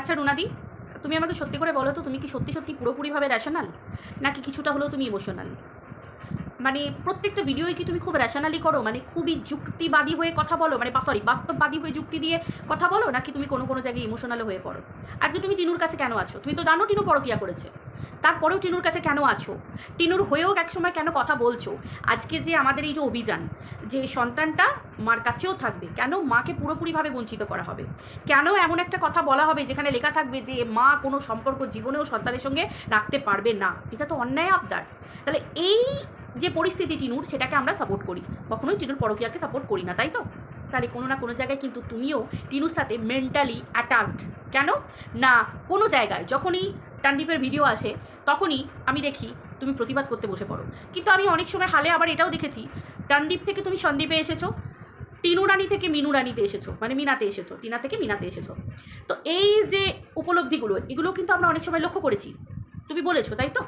আচ্ছা রুনাদি, তুমি আমাকে সত্যি করে বলো তো, তুমি কি সত্যি সত্যি পুরোপুরিভাবে র্যাশনাল নাকি কিছুটা হলেও তুমি ইমোশনাল মানে প্রত্যেকটা ভিডিওই কি তুমি খুব র্যাশনালি করো? মানে খুবই যুক্তিবাদী হয়ে কথা বলো? মানে সরি বাস্তববাদী হয়ে যুক্তি দিয়ে কথা বলো? নাকি তুমি কোনো কোনো জায়গায় ইমোশনাল হয়ে পড়ো? আজকে তুমি টিনুর কাছে কেন আছো? তুমি তো জানো টিনু পরকিয়া করেছে। তারপরেও টিনুর কাছে কেন আছো? টিনুর হয়েও একসময় কেন কথা বলছো? আজকে যে আমাদের এই যে অভিযান, যে সন্তানটা মার কাছেও থাকবে, কেন মাকে পুরোপুরিভাবে বঞ্চিত করা হবে? কেন এমন একটা কথা বলা হবে যেখানে লেখা থাকবে যে মা কোনো সম্পর্ক জীবনেও সন্তানের সঙ্গে রাখতে পারবে না? এটা তো অন্যায় আবদার। তাহলে এই যে পরিস্থিতি টিনুর, সেটাকে আমরা সাপোর্ট করি। কখনোই টিনুর পরকিয়াকে সাপোর্ট করি না, তাই তো? তাহলে কোনো না কোনো জায়গায় কিন্তু তুমিও টিনুর সাথে মেন্টালি অ্যাটাচড কেন? না, কোনো জায়গায়। যখনই টান্ডিপের ভিডিও আসে, তখনই আমি দেখি তুমি প্রতিবাদ করতে বসে পড়ো। কিন্তু আমি অনেক সময় হালে আবার এটাও দেখেছি টান্ডিপ থেকে তুমি সন্দীপে এসেছ, টিনু রানী থেকে মিনু রানীতে এসেছ মানে মিনাতে এসেছ, টিনা থেকে মিনাতে এসেছ। তো এই যে উপলব্ধিগুলো, এগুলো কিন্তু আমরা অনেক সময় লক্ষ্য করেছি। তুমি বলেছ, তাই তো?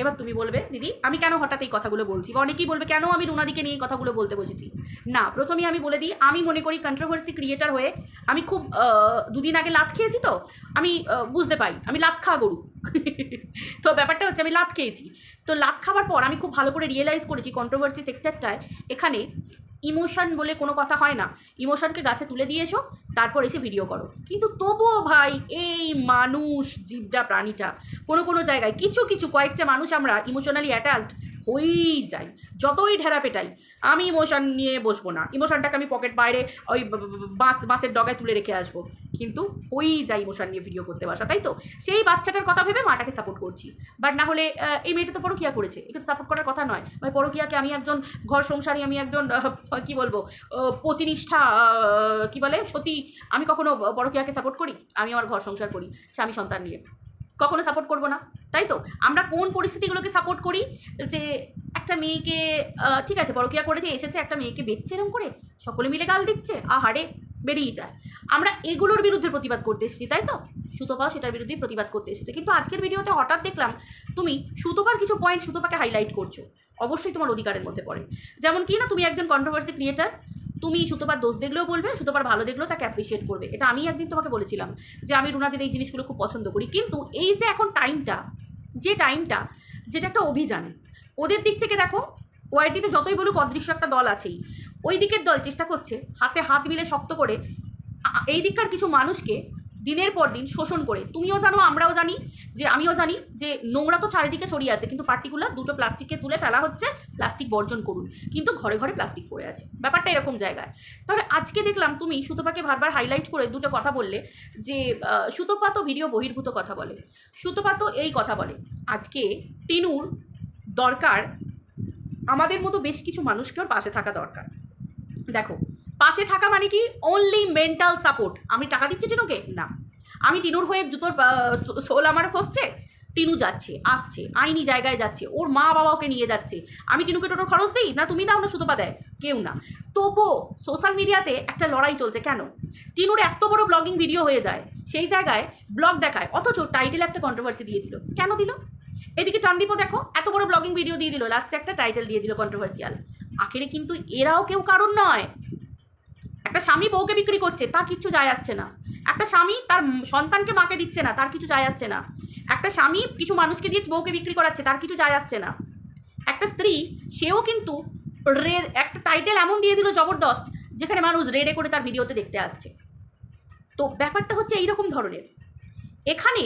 এবার তুমি বলবে, দিদি, আমি কেন হঠাৎ এই কথাগুলো বলছি? বা অনেকেই বলবে, কেন আমি রুনাদিকে নিয়ে এই কথাগুলো বলতে বসেছি? না প্রথমেই আমি বলে দিই, আমি মনে করি কন্ট্রোভার্সি ক্রিয়েটার হয়ে আমি খুব দুদিন আগে লাত খেয়েছি তো, আমি বুঝতে পাই আমি লাত খাওয়া গরু। তো ব্যাপারটা হচ্ছে আমি লাত খেয়েছি। তো লাত খাওয়ার পর আমি খুব ভালো করে রিয়েলাইজ করেছি কন্ট্রোভার্সি সেক্টরটায় এখানে ইমোশন বলে কোনো কথা হয় না। ইমোশনকে গাছে তুলে দিয়ে এসো, তারপর এসে ভিডিও করো। কিন্তু তবুও ভাই, এই মানুষ, জীবটা, প্রাণীটা, কোনো কোনো জায়গায় কিছু কিছু, কয়েকটা মানুষ আমরা ইমোশনালি অ্যাটাচড হয়েই যাই যতই ঢেরা পেটাই, আমি ইমোশন নিয়ে বসবো না। ইমোশনটাকে আমি পকেট বাইরে ওই বাস, বাসের ডগায় তুলে রেখে আসব। কিন্তু হয়েই যাই ইমোশন নিয়ে ভিডিও করতে বসা, তাই তো? সেই বাচ্চাটার কথা ভেবে মাটাকে সাপোর্ট করছি। বাট না হলে এই মেয়েটা তো পরকিয়া করেছে। একে তো সাপোর্ট করার কথা নয়। ভাই, পরকিয়াকে আমি একজন ঘর সংসারী, আমি একজন কি বলব প্রতিনিষ্ঠা কি বলে, সতী, আমি কখনো পরকিয়াকে সাপোর্ট করি? আমি আমার ঘর সংসার করি, স্বামী সন্তান নিয়ে। কখনো সাপোর্ট করব না, তাই তো? আমরা কোন পরিস্থিতিগুলোকে সাপোর্ট করি? যে একটা মেয়েকে ঠিক আছে, পরকিয়া করেছে, এসেছে, একটা মেয়েকে বেচছে এরম করে? সকলে মিলে গাল দিচ্ছে, আহারে, বেরিয়ে যায়। আমরা এগুলোর বিরুদ্ধে প্রতিবাদ করতে এসেছি, তাই তো? সুতোপাও সেটার বিরুদ্ধেই প্রতিবাদ করতে এসেছে। কিন্তু আজকের ভিডিওতে হঠাৎ দেখলাম, তুমি সুতোপার কিছু পয়েন্ট সুতোপাকে হাইলাইট করছ। অবশ্যই তোমার অধিকারের মধ্যে পড়ে। যেমন কি না, তুমি একজন কন্ট্রোভার্সি ক্রিয়েটার তুমি সুতোপার দোষ দেখলেও বলবে, সুতোপার ভালো দেখলেও তাকে অ্যাপ্রিসিয়েট করবে। এটা আমি একদিন তোমাকে বলেছিলাম যে আমি রুনাদের এই জিনিসগুলো খুব পছন্দ করি। কিন্তু এই যে এখন টাইমটা যে টাইমটা যেটা একটা অভিযান, ওদের দিক থেকে দেখো ওয়াইটিতে যতই বলুক অদৃশ্য একটা দল আছেই, ওই দিকের দল চেষ্টা করছে হাতে হাত মিলে শক্ত করে এই দিককার কিছু মানুষকে দিনের পর দিন শোষণ করে। তুমিও জানো, আমরাও জানি যে, আমিও জানি যে, নোংরা তো চারিদিকে ছড়িয়ে আছে, কিন্তু পার্টিকুলার দুটো প্লাস্টিককে তুলে ফেলা হচ্ছে প্লাস্টিক বর্জন করুন। কিন্তু ঘরে ঘরে প্লাস্টিক পড়ে আছে। ব্যাপারটা এরকম জায়গায়। তাহলে আজকে দেখলাম তুমি সুতোপাকে বারবার হাইলাইট করে দুটো কথা বললে যে সুতোপা তো ভিডিও বহির্ভূত কথা বলে। সুতোপা তো এই কথা বলে, আজকে টিনুর দরকার আমাদের মতো বেশ কিছু মানুষকে ওর পাশে থাকা দরকার। দেখো পাশে থাকা মানে কি? অনলি মেন্টাল সাপোর্ট আমি টাকা দিচ্ছি টিনুকে? না। আমি টিনুর হয়ে জুতোর সোল আমার খসছে, টিনু যাচ্ছে, আসছে, আইনি জায়গায় যাচ্ছে, ওর মা বাবা ওকে নিয়ে যাচ্ছে। আমি টিনুকে টোটোর খরচ দিই? না, তুমি দাও না সুতোপা দেয়। কেউ না। তবুও সোশ্যাল মিডিয়াতে একটা লড়াই চলছে, কেন? টিনুর এত বড় ব্লগিং ভিডিও হয়ে যায়, সেই জায়গায় ব্লগ দেখায়, অথচ টাইটেল একটা কন্ট্রোভার্সি দিয়ে দিল। কেন দিল? এদিকে টানদীপও দেখো, এত বড় ব্লগিং ভিডিও দিয়ে দিল লাস্টে একটা টাইটেল দিয়ে দিল কন্ট্রোভার্সিয়াল আখেরে কিন্তু এরাও কেউ কারণ নয়। একটা স্বামী বউকে বিক্রি করছে, তার কিচ্ছু যায় আসছে না। একটা স্বামী তার সন্তানকে মাকে দিচ্ছে না, তার কিছু যায় আসছে না। একটা স্বামী কিছু মানুষকে দিয়ে বউকে বিক্রি করাচ্ছে, তার কিছু যায় আসছে না। একটা স্ত্রী, সেও কিন্তু রে, একটা টাইটেল এমন দিয়ে দিল জবরদস্ত, যেখানে মানুষ রেডে করে তার ভিডিওতে দেখতে আসছে। তো ব্যাপারটা হচ্ছে এইরকম ধরনের। এখানে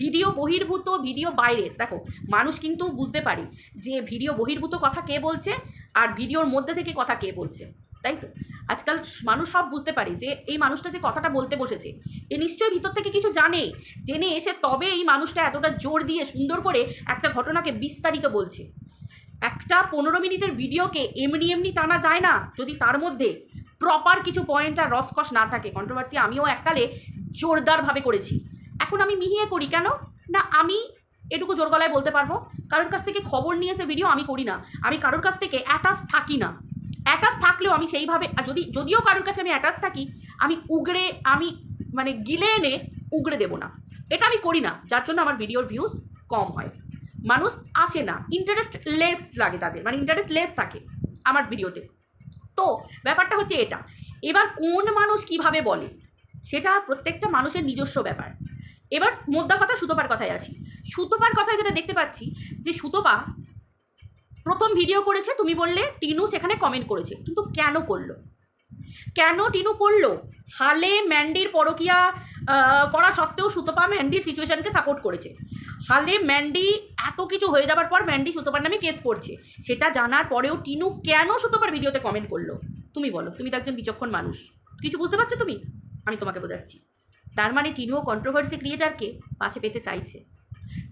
ভিডিও বহির্ভূত ভিডিও বাইরের, দেখো, মানুষ কিন্তু বুঝতে পারে যে ভিডিও বহির্ভূত কথা কে বলছে, আর ভিডিওর মধ্যে থেকে কথা কে বলছে, তাই তো? আজকাল মানুষ সব বুঝতে পারে যে এই মানুষটা যে কথাটা বলতে বসেছে, এ নিশ্চয়ই ভিতর থেকে কিছু জানে। জেনে এসে তবে এই মানুষটা এতটা জোর দিয়ে সুন্দর করে একটা ঘটনাকে বিস্তারিত বলছে। একটা পনেরো মিনিটের ভিডিওকে এমনি এমনি টানা যায় না, যদি তার মধ্যে প্রপার কিছু পয়েন্ট আর রসকস না থাকে। কন্ট্রোভার্সি আমিও এককালে জোরদারভাবে করেছি। এখন আমি মিহিয়ে করি কেন? না, আমি এটুকু জোর গলায় বলতে পারব, কারোর কাছ থেকে খবর নিয়ে এসে ভিডিও আমি করি না। আমি কারোর কাছ থেকে অ্যাটাচ থাকি না। অ্যাটাচ থাকলেও আমি সেইভাবে যদি, যদিও কারোর কাছে আমি অ্যাটাচ থাকি, আমি উগড়ে, আমি মানে গিলে এনে উগড়ে দেবো না। এটা আমি করি না, যার জন্য আমার ভিডিওর ভিউজ কম হয়। মানুষ আসে না ইন্টারেস্ট লেস লাগে তাদের মানে ইন্টারেস্ট লেস থাকে আমার ভিডিওতে তো। ব্যাপারটা হচ্ছে এটা। এবার কোন মানুষ কীভাবে বলে? সেটা প্রত্যেকটা মানুষের নিজস্ব ব্যাপার। এবার মোদ্দা কথা সুতোপার কথায় আসি। সুতোপার কথায় যেটা দেখতে পাচ্ছি, যে সুতোপা প্রথম ভিডিও করেছে, তুমি বললে, টিনু সেখানে কমেন্ট করেছে। কিন্তু কেন করল? কেন টিনু করল? হালে ম্যান্ডির পরকিয়া করা সত্ত্বেও সুতপা ম্যান্ডির সিচুয়েশনকে সাপোর্ট করেছে। হালে ম্যান্ডি এত কিছু হয়ে যাবার পর ম্যান্ডি সুতপার নামে কেস করছে। সেটা জানার পরেও টিনু কেন সুতপার ভিডিওতে কমেন্ট করল? তুমি বলো, তুমি তো একজন বিচক্ষণ মানুষ। কিছু বুঝতে পারছ তুমি? আমি তোমাকে বোঝাচ্ছি। তার মানে টিনুও কন্ট্রোভার্সি ক্রিয়েটারকে পাশে পেতে চাইছে।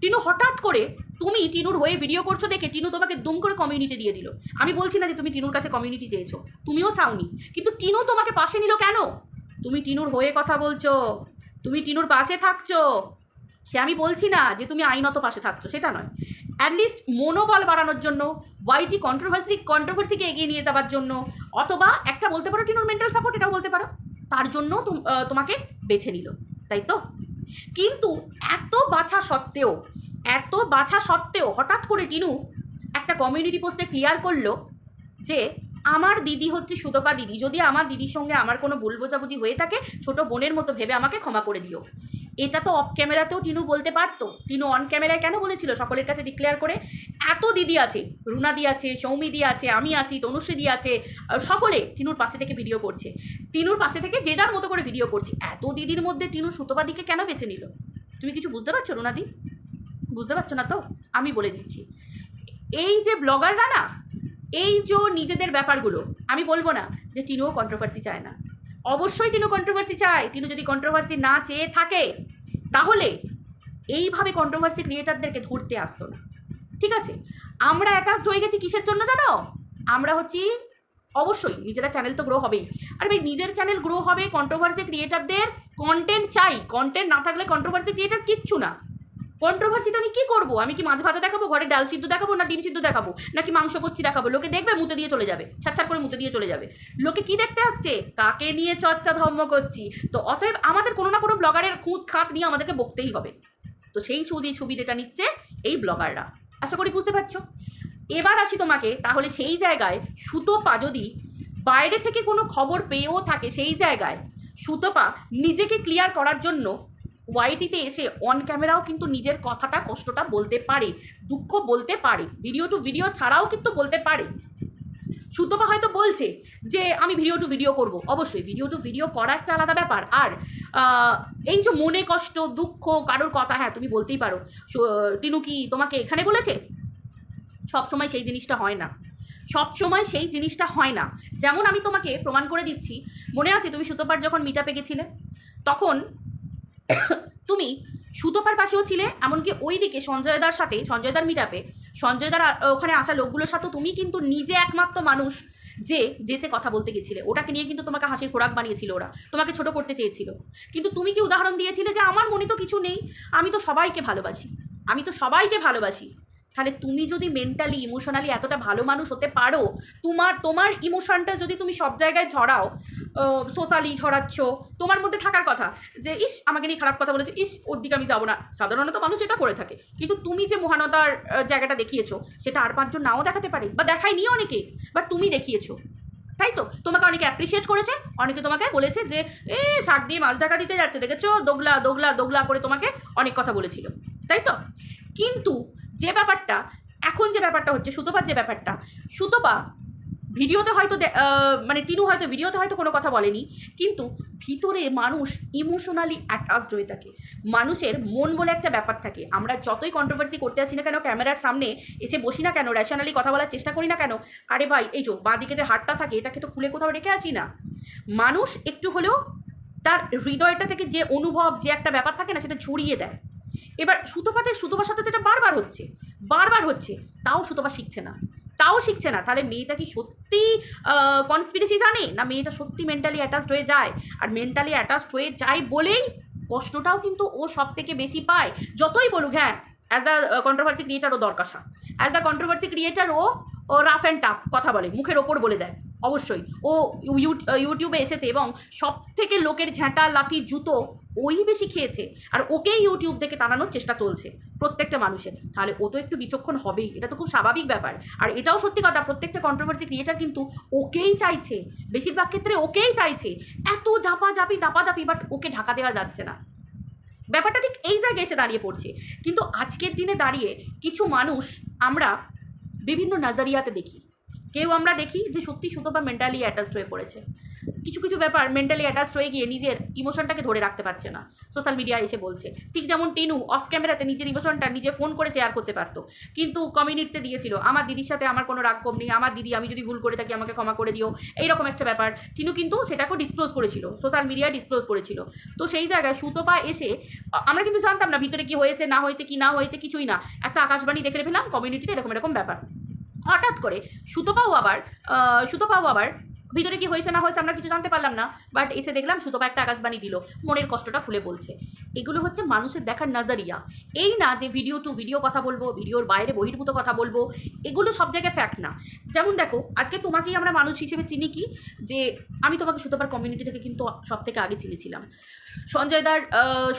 টিনু হঠাৎ করে তুমি টিনুর হয়ে ভিডিও করছ দেখে টিনু তোমাকে দুম করে কমিউনিটি দিয়ে দিল। আমি বলছি না যে তুমি টিনুর কাছে কমিউনিটি চেয়েছো, তুমিও চাওনি, কিন্তু টিনু তোমাকে পাশে নিল কেন? তুমি টিনুর হয়ে কথা বলছো, তুমি টিনুর পাশে থাকছো। সে আমি বলছি না যে তুমি আইনত পাশে থাকছো, সেটা নয়। অ্যাটলিস্ট মনোবল বাড়ানোর জন্য ওয়াইটি কন্ট্রোভার্সি কন্ট্রোভার্সিকে এগিয়ে নিয়ে যাওয়ার জন্য, অথবা একটা বলতে পারো টিনুর মেন্টাল সাপোর্ট এটাও বলতে পারো, তার জন্য তুম- তোমাকে বেছে নিল, তাই তো? কিন্তু এত বাছা সত্ত্বেও এত বাছা সত্ত্বেও হঠাৎ করে টিনু একটা কমিউনিটি পোস্টে ক্লিয়ার করল যে আমার দিদি হচ্ছে সুদপা দিদি। যদি আমার দিদির সঙ্গে আমার কোনো ভুল বোঝাবুঝি হয়ে থাকে, ছোট বোনের মতো ভেবে আমাকে ক্ষমা করে দিও। এটা তো অফ ক্যামেরাতেও টিনু বলতে পারতো। টিনু অন ক্যামেরায় কেন বলেছিল? সকলের কাছে ডিক্লেয়ার করে, এত দিদি আছে রুনাদি আছে সৌমিদি আছে, আমি আছি তনুশ্রীদি আছে সকলে টিনুর পাশে থেকে ভিডিও করছে। টিনুর পাশে থেকে যে যার মতো করে ভিডিও করছে। এত দিদির মধ্যে টিনু সুতপাদিকে কেন বেছে নিল? তুমি কিছু বুঝতে পারছ রুনাদি বুঝতে পারছ না তো? আমি বলে দিচ্ছি। এই যে ব্লগাররা না, এই যে নিজেদের ব্যাপারগুলো, আমি বলব না যে টিনুও কন্ট্রোভার্সি চায় না। অবশ্যই টিনু কন্ট্রোভার্সি চায়। টিনু যদি কন্ট্রোভার্সি না চেয়ে থাকে, তাহলে এইভাবে কন্ট্রোভার্সি ক্রিয়েটারদেরকে ধরতে আসতো না। ঠিক আছে? আমরা অ্যাটাচড হয়ে গেছি কিসের জন্য জানো? আমরা হচ্ছি, অবশ্যই নিজেরা চ্যানেল তো গ্রো হবেই। আর ভাই, নিজের চ্যানেল গ্রো হবে কন্ট্রোভার্সি ক্রিয়েটারদের কন্টেন্ট চাই। কন্টেন্ট না থাকলে কন্ট্রোভার্সি ক্রিয়েটার কিচ্ছু না। কন্ট্রোভার্সিতে আমি কি করব? আমি কি মাছ ভাজা দেখাবো? ঘরে ডাল সিদ্ধ দেখাবো না ডিম সিদ্ধ দেখাবো? নাকি মাংস করছি দেখাবো? লোকে দেখবে মুতে দিয়ে চলে যাবে ছাড় করে মুতে দিয়ে চলে যাবে। লোকে কি দেখতে আসছে? কাকে নিয়ে চর্চা ধর্ম করছি? তো অতএব আমাদের কোনো না কোনো ব্লগারের খুঁত খাত নিয়ে আমাদেরকে বকতেই হবে। তো সেই সুদি সুবিধেটা নিচ্ছে এই ব্লগাররা। আশা করি বুঝতে পারছ? এবার আসি তোমাকে, তাহলে সেই জায়গায় সুতোপা যদি বাইরে থেকে কোনো খবর পেয়েও থাকে সেই জায়গায়, সুতোপা নিজেকে ক্লিয়ার করার জন্য ওয়াইটিতে এসে অন ক্যামেরাও কিন্তু নিজের কথাটা, কষ্টটা বলতে পারে, দুঃখ বলতে পারে ভিডিও টু ভিডিও ছাড়াও কিন্তু বলতে পারে। সুতপা হয়তো বলছে যে, আমি ভিডিও টু ভিডিও করব। অবশ্যই ভিডিও টু ভিডিও করা একটা আলাদা ব্যাপার। আর এই যে মনে কষ্ট, দুঃখ, কারোর কথা হ্যাঁ তুমি বলতেই পারো। টিনু কি তোমাকে এখানে বলেছে? সবসময় সেই জিনিসটা হয় না। সবসময় সেই জিনিসটা হয় না। যেমন আমি তোমাকে প্রমাণ করে দিচ্ছি। মনে আছে তুমি সুতোপার যখন মিটাপে গেছিলে? তখন তুমি সুতোপার পাশেও ছিলে, এমনকি ওই দিকে সঞ্জয়দার সাথে সঞ্জয়দার মিটাপে সঞ্জয়দার ওখানে আসা লোকগুলোর সাথে তুমি কিন্তু নিজে একমাত্র মানুষ যে যেচে কথা বলতে গেছিলে। ওটাকে নিয়ে কিন্তু তোমাকে হাসির খোরাক বানিয়েছিল ওরা, তোমাকে ছোট করতে চেয়েছিল। কিন্তু তুমি কি উদাহরণ দিয়েছিলে যে আমার মনে তো কিছু নেই? আমি তো সবাইকে ভালোবাসি। আমি তো সবাইকে ভালোবাসি। তাহলে তুমি যদি মেন্টালি ইমোশনালি এতটা ভালো মানুষ হতে পারো, তোমার তোমার ইমোশনটা যদি তুমি সব জায়গায় ছড়াও সোশ্যালি ছড়াচ্ছ তোমার মধ্যে থাকার কথা যে, ইস, আমাকে নিয়ে খারাপ কথা বলেছে, ইস, ওর দিকে আমি যাব না। সাধারণত মানুষ এটা করে থাকে। কিন্তু তুমি যে মহানতার জায়গাটা দেখিয়েছো, সেটা আর পাঁচজন নাও দেখাতে পারে বা দেখায়নি অনেকে বাট তুমি দেখিয়েছো। তাই তো? তোমাকে অনেকে অ্যাপ্রিসিয়েট করেছে, অনেকে তোমাকে বলেছে যে, এ, শাক দিয়ে মাছ ঢাকা দিতে যাচ্ছে, দেখেছ? দোগলা দোগলা দোগলা করে তোমাকে অনেক কথা বলেছিল। তাই তো? কিন্তু যে ব্যাপারটা, এখন যে ব্যাপারটা হচ্ছে, সুতোপার যে ব্যাপারটা, সুতোপা ভিডিওতে হয়তো মানে টিনু হয়তো ভিডিওতে হয়তো কোনো কথা বলেনি, কিন্তু ভিতরে মানুষ ইমোশনালি অ্যাটাচড হয়ে থাকে। মানুষের মন বলে একটা ব্যাপার থাকে। আমরা যতই কন্ট্রোভার্সি করতে আসি না কেন, ক্যামেরার সামনে এসে বসি না কেন র্যাশনালি কথা বলার চেষ্টা করি না কেন, আরে ভাই, এই যো বাঁদিকে যে হাটটা থাকে, এটাকে তো খুলে কোথাও রেখে আসি না। মানুষ একটু হলেও তার হৃদয়টা থেকে যে অনুভব, যে একটা ব্যাপার থাকে না, সেটা ছড়িয়ে দেয়। এবার সুতোপাতে সুতোপার সাথে তো এটা বারবার হচ্ছে বারবার হচ্ছে, তাও সুতোপা শিখছে না, তাও শিখছে না, তাহলে মেয়েটা কি সত্যি কনস্পিরেসি জানে, না মেয়েটা সত্যি মেন্টালি অ্যাটাচড হয়ে যায়? আর মেন্টালি অ্যাটাচড হয়ে যায় বলেই কষ্টটাও কিন্তু ও সব থেকে বেশি পায়, যতই বলুক হ্যাঁ অ্যাজ আ কন্ট্রোভার্সি ক্রিয়েটার ও দরকাশা অ্যাজ আ কন্ট্রোভার্সি ক্রিয়েটার ও ও রাফ অ্যান্ড টাফ কথা বলে, মুখের ওপর বলে দেয়, অবশ্যই, ও ইউ- ইউটিউবে এসেছে এবং সব থেকে লোকের ঝ্যাঁটা লাথি, জুতো ওই বেশি খেয়েছে। আর ওকেই ইউটিউব থেকে তাড়ানোর চেষ্টা চলছে প্রত্যেকটা মানুষের। তাহলে ও তো একটু বিচক্ষণ হবেই, এটা তো খুব স্বাভাবিক ব্যাপার। আর এটাও সত্যি কথা, প্রত্যেকটা কন্ট্রোভার্সি ক্রিয়েটার কিন্তু ওকেই চাইছে, বেশিরভাগ ক্ষেত্রে ওকেই চাইছে। এত ঝাপা ঝাপি দাপা দাপি বাট ওকে ঢাকা দেওয়া যাচ্ছে না। ব্যাপারটা ঠিক এই জায়গায় এসে দাঁড়িয়ে পড়ছে। কিন্তু আজকের দিনে দাঁড়িয়ে কিছু মানুষ আমরা বিভিন্ন নাজারিয়াতে দেখি। কেউ আমরা দেখি যে সত্যি সুতো বা মেন্টালি অ্যাটাচড হয়ে পড়েছে। কিছু কিছু ব্যাপার মেন্টালি অ্যাটাচড হয়ে গিয়ে নিজের ইমোশনটাকে ধরে রাখতে পারছে না। সোশ্যাল মিডিয়া এসে বলছে। ঠিক যেমন টিনু অফ ক্যামেরাতে নিজের ইমোশনটা নিজে ফোন করে শেয়ার করতে পারতো। কিন্তু কমিউনিটিতে দিয়েছিল, আমার দিদির সাথে আমার কোনো রাগ কম নেই, আমার দিদি, আমি যদি ভুল করে থাকি আমাকে ক্ষমা করে দিও। এইরকম একটা ব্যাপার। টিনু কিন্তু সেটাকেও ডিসক্লোজ করেছিল সোশ্যাল মিডিয়ায় ডিসক্লোজ করেছিল। তো সেই জায়গায় সুতপা এসে আমরা কিন্তু জানতাম না ভিতরে কি হয়েছে, না হয়েছে, কি না হয়েছে, কিছুই না। একটা আকাশবাণী দেখে ফেলাম কমিউনিটিতে এরকম এরকম ব্যাপার। হঠাৎ করে সুতপাও আবার সুতপাও আবার ভিতরে কি হয়েছে না হয়েছে আমরা কিছু জানতে পারলাম না বাট এসে দেখলাম সুতপা একটা আকাশবাণী দিল, মনের কষ্টটা খুলে বলছে। এগুলো হচ্ছে মানুষের দেখার নাজারিয়া। এই না যে ভিডিও টু ভিডিও কথা বলব ভিডিওর বাইরে বহির্ভূত কথা বলব, এগুলো সব জায়গায় ফ্যাক্ট না। যেমন দেখো, আজকে তোমাকেই আমরা মানুষ হিসেবে চিনি কি? যে আমি তোমাকে সুতপার কমিউনিটি থেকে কিন্তু সব থেকে আগে চিনেছিলাম। সঞ্জয় দার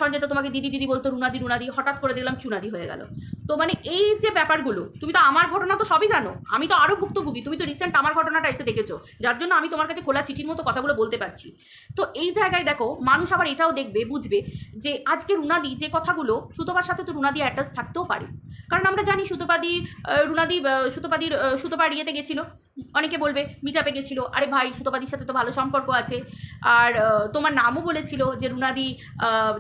সঞ্জয় দা তোমাকে দিদি দিদি বলতো, রুনাদি রুনাদি, হঠাৎ করে দেখলাম চুনাদি হয়ে গেল। তো মানে এই যে ব্যাপারগুলো, তুমি তো আমার ঘটনা তো সবই জানো। আমি তো আরও ভুক্তভোগী, তুমি তো রিসেন্ট আমার ঘটনাটা এসে দেখেছ। যার জন্য আমি তোমার কাছে খোলা চিঠির মতো কথাগুলো বলতে পারছি। তো এই জায়গায় দেখো, মানুষ আবার এটাও দেখবে, বুঝবে যে আজকে রুনাদি যে কথাগুলো সুতোবার সাথে তো রুনাদি অ্যাটাচ থাকতেও পারে। কারণ আমরা জানি সুতোপাদি রুনাদি সুতোপাদির সুতোপা ইয়েতে গেছিল। অনেকে বলবে মিটাপে গেছিল, আরে ভাই, সুতপাদির সাথে তো ভালো সম্পর্ক আছে। আর তোমার নামও বলেছিল যে রুনাদি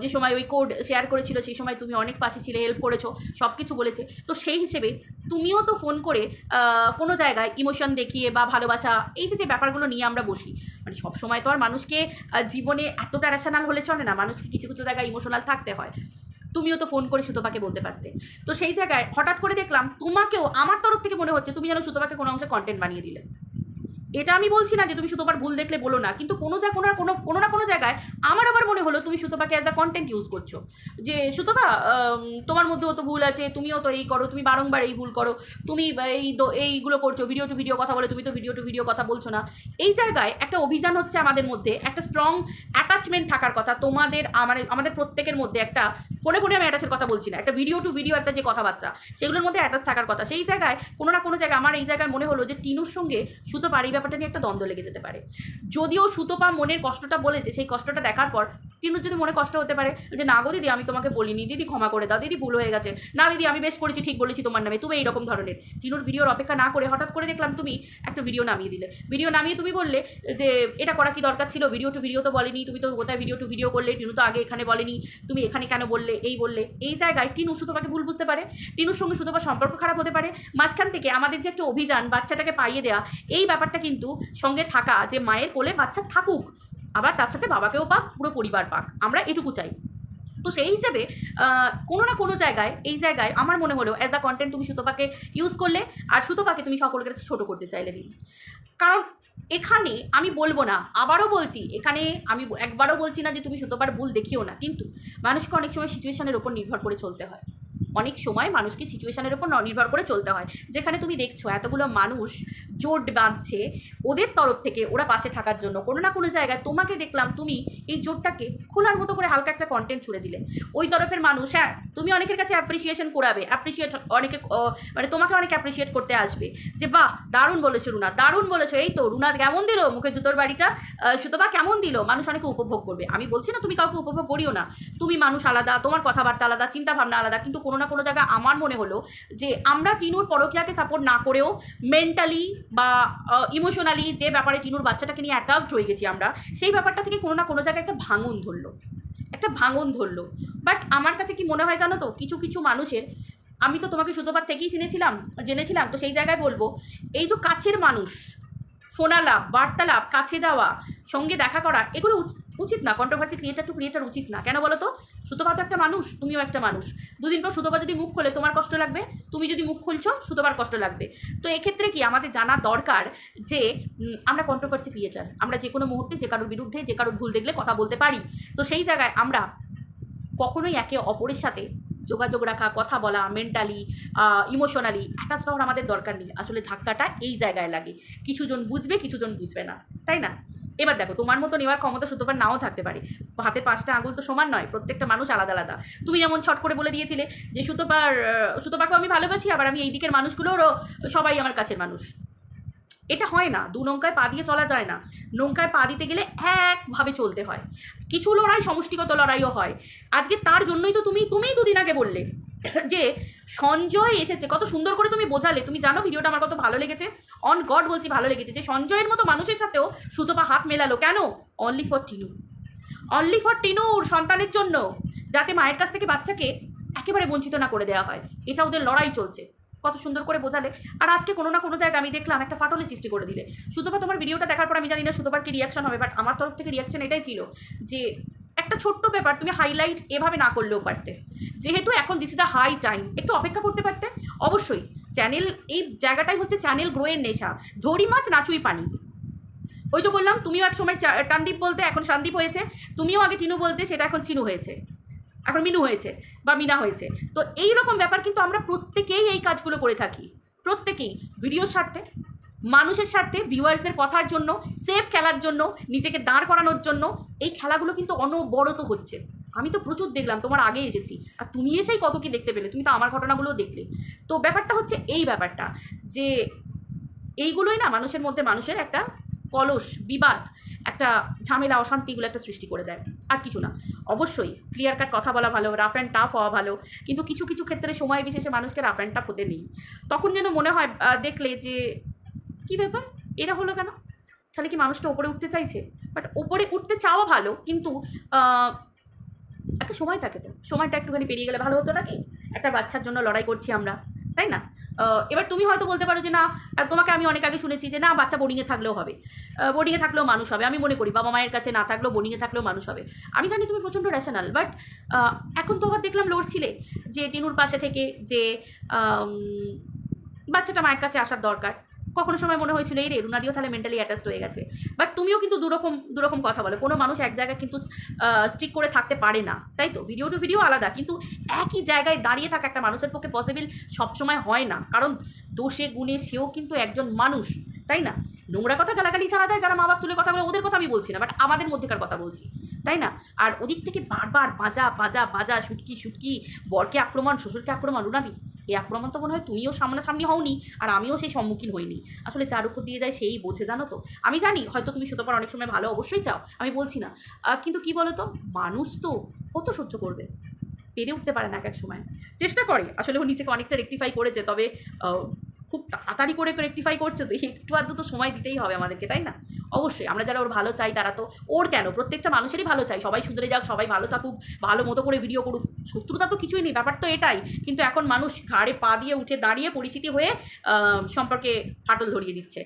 যে সময় ওই কোড শেয়ার করেছিল, সেই সময় তুমি অনেক পাশে ছিলে হেল্প করেছ সব কিছু বলেছে। তো সেই হিসেবে তুমিও তো ফোন করে কোনো জায়গায় ইমোশন দেখিয়ে বা ভালোবাসা, এই যে যে ব্যাপারগুলো নিয়ে আমরা বসি মানে সব সময় তো আর মানুষকে জীবনে এতটা র্যাশনাল হলে চলে না, মানুষকে কিছু কিছু জায়গায় ইমোশনাল থাকতে হয়। তুমিও তো ফোন করে সুতপাকে বলতে পারতে। তো সেই জায়গায় হঠাৎ করে দেখলাম তোমাকেও আমার তরফ থেকে মনে হচ্ছে তুমি যেন সুতপাকে কোনো অংশে কন্টেন্ট বানিয়ে দিলে। এটা আমি বলছি না যে তুমি সুতোপার ভুল দেখলে বলো না, কিন্তু কোনো যা কোনো কোনো কোনো না কোনো জায়গায় আমার আবার মনে হলো তুমি সুতোপাকে অ্যাজ আ কন্টেন্ট ইউজ করছ। যে সুতোপা তোমার মধ্যেও তো ভুল আছে, তুমিও তো এই করো, তুমি বারংবার এই ভুল করো, তুমি এই এইগুলো করছ ভিডিও টু ভিডিও কথা বলে, তুমি তো ভিডিও টু ভিডিও কথা বলছো না। এই জায়গায় একটা অভিযান হচ্ছে আমাদের মধ্যে, একটা স্ট্রং অ্যাটাচমেন্ট থাকার কথা, তোমাদের আমার আমাদের প্রত্যেকের মধ্যে একটা ফোনে ফোনে আমি অ্যাটাচের কথা বলছি না। একটা ভিডিও টু ভিডিও একটা যে কথাবার্তা, সেগুলোর মধ্যে অ্যাটাচ থাকার কথা। সেই জায়গায়, কোনো না কোনো জায়গায় আমার এই জায়গায় মনে হলো যে টিনুর সঙ্গে সুতোপার এই ব্যাপারটা নিয়ে একটা দ্বন্দ্ব লেগে যেতে পারে। যদিও সুতোপা মনের কষ্টটা বলেছে, সেই কষ্টটা দেখার পর টিনুর যদি মনে কষ্ট হতে পারে যে, না গো দিদি, আমি তোমাকে বলিনি। দিদি, ক্ষমা করে দাও। দিদি, ভুল হয়ে গেছে। না দিদি, আমি বেশ করেছি, ঠিক বলেছি তোমার নামে। তুমি এইরকম ধরনের। টিনুর ভিডিওর অপেক্ষা না করে হঠাৎ করে দেখলাম তুমি একটা ভিডিও নামিয়ে দিলে। ভিডিও নামিয়ে তুমি বললে যে, এটা করা কি দরকার ছিল? ভিডিও টু ভিডিও তো বলেনি। তুমি তো কোথায় ভিডিও টু ভিডিও করলে? টিনু তো আগে এখানে বলেনি। তুমি এখানে কেন বললে? এই বললে। এই জায়গায় টিনু সুতোপাকে ভুল বুঝতে পারে। টিনুর সঙ্গে সুতোপার সম্পর্ক খারাপ হতে পারে। মাঝখান থেকে আমাদের যে একটা অভিযান, বাচ্চাটাকে পাইয়ে দেওয়া এই ব্যাপারটা কিন্তু সঙ্গে থাকা যে মায়ের কোলে বাচ্চা থাকুক, আবার তার সাথে বাবাকেও পাক, পুরো পরিবার পাক। আমরা এটুকু চাই। তো সেই হিসেবে কোনো না কোনো জায়গায়, এই জায়গায় আমার মনে হলো অ্যাজ আ কন্টেন্ট তুমি সুতোপাকে ইউজ করলে, আর সুতোপাকে তুমি সকলের কাছে ছোটো করতে চাইলে দিদি কারণ এখানে আমি বলব না, আবারও বলছি, এখানে আমি একবারও বলছি না যে তুমি সুতোপার ভুল দেখিও না, কিন্তু মানুষকে অনেক সময় সিচুয়েশনের ওপর নির্ভর করে চলতে হয়। অনেক সময় মানুষকে সিচুয়েশানের ওপর নির্ভর করে চলতে হয়। যেখানে তুমি দেখছ এতগুলো মানুষ জোট বাঁধছে, ওদের তরফ থেকে ওরা পাশে থাকার জন্য। কোনো না কোনো জায়গায় তোমাকে দেখলাম তুমি এই জোটটাকে খোলার মতো করে হালকা একটা কন্টেন্ট ছুড়ে দিলে। ওই তরফের মানুষ হ্যাঁ তুমি অনেকের কাছে অ্যাপ্রিসিয়েশন করাবে। অ্যাপ্রিসিয়েট অনেকে মানে তোমাকে অনেকে অ্যাপ্রিসিয়েট করতে আসবে। যে, বাহ, দারুণ বলেছ রুনা, দারুণ বলেছ। এই তো, রুনা, কেমন দিল মুখে জুতোর বাড়িটা? সুতপা, কেমন দিল? মানুষ অনেকে উপভোগ করবে। আমি বলছি না তুমি কাউকে উপভোগ করিও না। তুমি মানুষ আলাদা, তোমার কথাবার্তা আলাদা চিন্তা ভাবনা আলাদা, কিন্তু কোনো না কোনো জায়গায় আমার মনে হলো যে আমরা টিনুর পরকিয়াকে সাপোর্ট না করেও মেন্টালি বা ইমোশনালি যে ব্যাপারে টিনুর বাচ্চাটাকে নিয়ে অ্যাটাচড হয়ে গেছি আমরা, সেই ব্যাপারটা থেকে কোনো না কোনো জায়গায় একটা ভাঙন ধরলো। একটা ভাঙন ধরলো। বাট আমার কাছে কি মনে হয় জানো তো? কিছু কিছু মানুষের, আমি তো তোমাকে সুতোপার থেকেই চিনেছিলাম, জেনেছিলাম, তো সেই জায়গায় বলব, এই তো কাছের মানুষ ফোনালাপ বার্তালাপ, কাছে যাওয়া, সঙ্গে দেখা করা, এগুলো উচ- উচিত না। কন্ট্রোভার্সি ক্রিয়েটার টু ক্রিয়েটার উচিত না। কেন বলো তো? সুতোপা তো একটা মানুষ, তুমিও একটা মানুষ। দুদিন পর সুতোপা যদি মুখ খোলে, তোমার কষ্ট লাগবে? তুমি যদি মুখ খুলছো সুতোবার কষ্ট লাগবে। তো এক্ষেত্রে কি আমাদের জানা দরকার যে আমরা কন্ট্রোভার্সি ক্রিয়েটার আমরা যে কোনো মুহূর্তে যে কারোর বিরুদ্ধে, যে কারোর ভুল দেখলে কথা বলতে পারি। তো সেই জায়গায় আমরা কখনোই একে অপরের সাথে যোগাযোগ রাখা, কথা বলা মেন্টালি ইমোশনালি অ্যাটাচ হওয়ার আমাদের দরকার নেই। আসলে ধাক্কাটা এই জায়গায় লাগে। কিছুজন বুঝবে কিছুজন বুঝবে না। তাই না? এবার দেখো, তোমার মতো নেওয়ার ক্ষমতা সুতোপার নাও থাকতে পারে। হাতের পাঁচটা আঙুল তো সমান নয়, প্রত্যেকটা মানুষ আলাদা আলাদা। তুমি যেমন ছট করে বলে দিয়েছিলে যে সুতোপার সুতোপাকেও আমি ভালোবাসি, আবার আমি এই দিকের মানুষগুলোরও সবাই আমার কাছের মানুষ। এটা হয় না, দু নৌকায় পা দিয়ে চলা যায় না। নৌকায় পা দিতে গেলে একভাবে চলতে হয়। কিছু লড়াই, সমষ্টিগত লড়াইও হয়। আজকে তার জন্যই তো তুমি, তুমিই দুদিন আগে বললে যে সঞ্জয় এসেছে, কত সুন্দর করে তুমি বোঝালে। তুমি জানো ভিডিওটা আমার কত ভালো লেগেছে? অন গড বলছি ভালো লেগেছে। যে সঞ্জয়ের মতো মানুষের সাথেও সুতপা হাত মেলালো। কেন? Only for Tinu. Only for টিনুর সন্তানের জন্য, যাতে মায়ের কাছ থেকে বাচ্চাকে একেবারে বঞ্চিত না করে দেওয়া হয়। এটা ওদের লড়াই চলছে। কত সুন্দর করে বোঝালে। আর আজকে কোনো না কোনো জায়গায় আমি দেখলাম একটা ফাটলের সৃষ্টি করে দিলে। সুতপা, তোমার ভিডিওটা দেখার পর আমি জানি না সুতপার কি রিয়াকশন হবে বাট আমার তরফ থেকে রিয়াকশন এটাই ছিল যে একটা ছোট্ট ব্যাপার, তুমি হাইলাইট এভাবে না করলেও পারতে। যেহেতু এখন this is the high time একটু অপেক্ষা করতে পারতে? অবশ্যই চ্যানেল এই জায়গাটাই হচ্ছে চ্যানেল গ্রোয়ের নেশা। ধরি মাছ নাচুই পানি। ওই তো বললাম, তুমিও এক সময় টানদীপ বলতে এখন সন্দীপ হয়েছে, তুমিও আগে টিনু বলতে, সেটা এখন চিনু হয়েছে। এখন মিনু হয়েছে বা মিনা হয়েছে। তো এই রকম ব্যাপার কিন্তু আমরা প্রত্যেকেই এই কাজগুলো করে থাকি। প্রত্যেকেই। ভিডিওর স্বার্থে মানুষের স্বার্থে ভিউয়ার্সদের কথার জন্য সেফ খেলার জন্য, নিজেকে দাঁড় করানোর জন্য এই খেলাগুলো কিন্তু অনবরত হচ্ছে। আমি তো প্রচুর দেখলাম, তোমার আগে এসেছি। আর তুমি এসেই কত কি দেখতে পেলে, তুমি তো আমার ঘটনাগুলোও দেখলে। তো ব্যাপারটা হচ্ছে এই ব্যাপারটা, যে এইগুলোই না মানুষের মধ্যে মানুষের একটা কলস, বিবাদ, একটা ঝামেলা অশান্তিগুলো একটা সৃষ্টি করে দেয়। আর কিছু না। অবশ্যই ক্লিয়ার কাট কথা বলা ভালো রাফ অ্যান্ড টাফ হওয়া ভালো, কিন্তু কিছু কিছু ক্ষেত্রে সময় বিশেষে মানুষকে রাফ অ্যান্ড টাফ হতে নেই। তখন যেন মনে হয় দেখলে যে কি ব্যাপার? এরা হলো কেন? তাহলে কি মানুষটা ওপরে উঠতে চাইছে? বাট ওপরে উঠতে চাওয়া ভালো, কিন্তু একটা সময় থাকে তো। সময়টা একটুখানি পেরিয়ে গেলে ভালো হতো নাকি? একটা বাচ্চার জন্য লড়াই করছি আমরা, তাই না? এবার তুমি হয়তো বলতে পারো যে না তোমাকে আমি অনেক আগে শুনেছি যে না, বাচ্চা বোর্ডিংয়ে থাকলেও হবে। বোর্ডিংয়ে থাকলেও মানুষ হবে। আমি মনে করি বাবা মায়ের কাছে না থাকলেও বোর্ডিংয়ে থাকলেও মানুষ হবে। আমি জানি তুমি প্রচণ্ড র্যাশনাল বাট এখন তো আবার দেখলাম লড়ছিলে যে টিনুর পাশে থেকে যে বাচ্চাটা মায়ের কাছে আসার দরকার। কখনো সময় মনে হয়েছিল, এই রে রুনাদিও তাহলে মেন্টালি অ্যাটাচড হয়ে গেছে। বাট তুমিও কিন্তু দুরকম দুরকম কথা বলো। কোনো মানুষ এক জায়গায় কিন্তু স্টিক করে থাকতে পারে না, তাই তো? ভিডিও টু ভিডিও আলাদা, কিন্তু একই জায়গায় দাঁড়িয়ে থাকা একটা মানুষের পক্ষে পসিবল সবসময় হয় না। কারণ দোষে, গুণে সেও কিন্তু একজন মানুষ, তাই না? নোংরা কথা গালাগালি ছাড়া দেয়, যারা মা বাপ তুলে কথা বলে, ওদের কথা আমি বলছি না বাট আমাদের মধ্যেকার কথা বলছি, তাই না? আর ওদিক থেকে বারবার বাজা বাজা বাজা শুটকি শুটকি বরকে আক্রমণ, শ্বশুরকে আক্রমণ রুনাদি এই আক্রমণ তো মনে হয় তুমিও সামনাসামনি হওনি, আর আমিও সেই সম্মুখীন হইনি। আসলে যার উপর দিয়ে যায় সেই বোঝে, জানো তো? আমি জানি, হয়তো তুমি সুতোপার অনেক সময় ভালো অবশ্যই চাও, আমি বলছি না। কিন্তু কি বলো তো মানুষ তো কত সহ্য করবে? পেরে উঠতে পারে না এক এক সময়। চেষ্টা করে, আসলে ও নিজেকে অনেকটা রেকটিফাই করেছে, তবে খুব তাড়াতাড়ি করে রেকটিফাই করছে, তো একটু আধটু তো সময় দিতেই হবে আমাদেরকে, তাই না? অবশ্যই, আমরা যারা ওর ভালো চাই তারা তো, ওর কেন? প্রত্যেকটা মানুষেরই ভালো চাই, সবাই শুধরে যাক, সবাই ভালো থাকুক, ভালো মতো করে ভিডিও করুক। শত্রুতা তো কিছুই নেই, ব্যাপার তো এটাই। কিন্তু এখন মানুষ ঘাড়ে পা দিয়ে উঠে দাঁড়িয়ে পরিচিতি হয়ে সম্পর্কে ফাটল ধরিয়ে দিচ্ছে।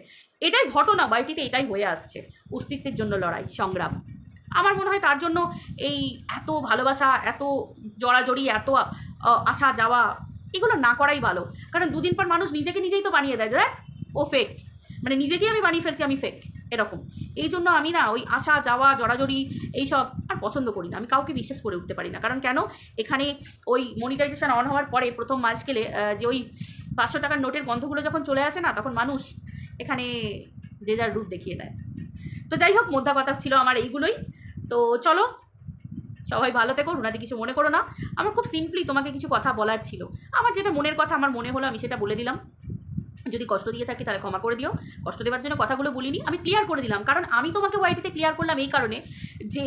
এটাই ঘটনা, বাড়িটিতে এটাই হয়ে আসছে, অস্তিত্বের জন্য লড়াই, সংগ্রাম। আমার মনে হয় তার জন্য এই এত ভালোবাসা, এত জড়াজড়ি, এত আসা যাওয়া, এগুলো না করাই ভালো। কারণ দুদিন পর মানুষ নিজেকে নিজেই তো বানিয়ে দেয়, দেখ, ও ফেক মানে নিজেকেই আমি বানিয়ে ফেলছি, আমি ফেক এরকম। এই জন্য আমি না ওই আসা, যাওয়া, জড়াজড়ি এইসব আর পছন্দ করি না। আমি কাউকে বিশ্বাস করে উঠতে পারি না। কারণ কেন? এখানে ওই মনিটাইজেশন অন হওয়ার পরে প্রথম মাস গেলে যে ওই পাঁচশো টাকার নোটের গন্ধগুলো যখন চলে আসে না, তখন মানুষ এখানে যে যার রূপ দেখিয়ে দেয়। তো যাই হোক, মোদ্দা কথা ছিল আমার এইগুলোই। তো চলো, সবাই ভালো থেকো, রুনাদি কিছু মনে করো না। আমার খুব সিম্পলি তোমাকে কিছু কথা বলার ছিল। আমার যেটা মনের কথা, আমার মনে হলো, আমি সেটা বলে দিলাম। যদি কষ্ট দিয়ে থাকি তাহলে ক্ষমা করে দিও। কষ্ট দেওয়ার জন্য কথাগুলো বলিনি, আমি ক্লিয়ার করে দিলাম। কারণ আমি তোমাকে ওয়াইটিতে ক্লিয়ার করলাম এই কারণে যে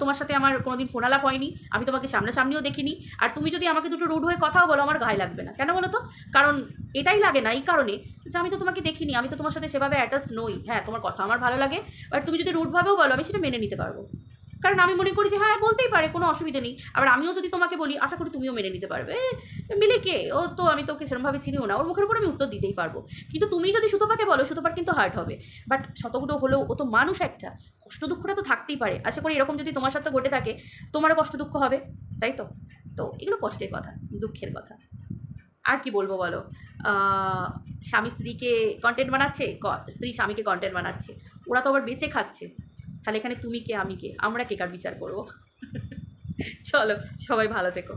তোমার সাথে আমার কোনোদিন ফোন আলাপ হয়নি, আমি তোমাকে সামনাসামনিও দেখিনি। আর তুমি যদি আমাকে দুটো রুড হয়ে কথাও বলো, আমার গায়ে লাগবে না। কেন বলো তো? কারণ এটাই লাগে না এই কারণে যে আমি তো তোমাকে দেখিনি, আমি তো তোমার সাথে সেভাবে অ্যাটাচ নই। হ্যাঁ তোমার কথা আমার ভালো লাগে বাট তুমি যদি রুটভাবেও বলো, আমি সেটা মেনে নিতে পারব। কারণ আমি মনে করি যে হ্যাঁ বলতেই পারে, কোনো অসুবিধা নেই। আবার আমিও যদি তোমাকে বলি, আশা করি তুমিও মেনে নিতে পারবে। মিলে কে? ও তো আমি তোকে সেরকমভাবে চিনিও না। ওর মুখের উপর আমি উত্তর দিতেই পারব। কিন্তু তুমি যদি সুতোপাকে বলো, সুতোপার কিন্তু হার্ট হবে। বাট শতগুটো হলেও ও তো মানুষ একটা। কষ্ট দুঃখটা তো থাকতেই পারে। আশা করি এরকম যদি তোমার সাথে ঘটে থাকে, তোমারও কষ্ট দুঃখ হবে। তাই তো? তো এগুলো কষ্টের কথা, দুঃখের কথা। আর কি বলব বলো? স্বামী স্ত্রীকে কন্টেন্ট বানাচ্ছে স্ত্রী স্বামীকে কন্টেন্ট বানাচ্ছে। ওরা তো আবার বেঁচে খাচ্ছে। তাহলে এখানে তুমি কে, আমি কে? আমরা কে কার বিচার করব? চলো, সবাই ভালো থেকো।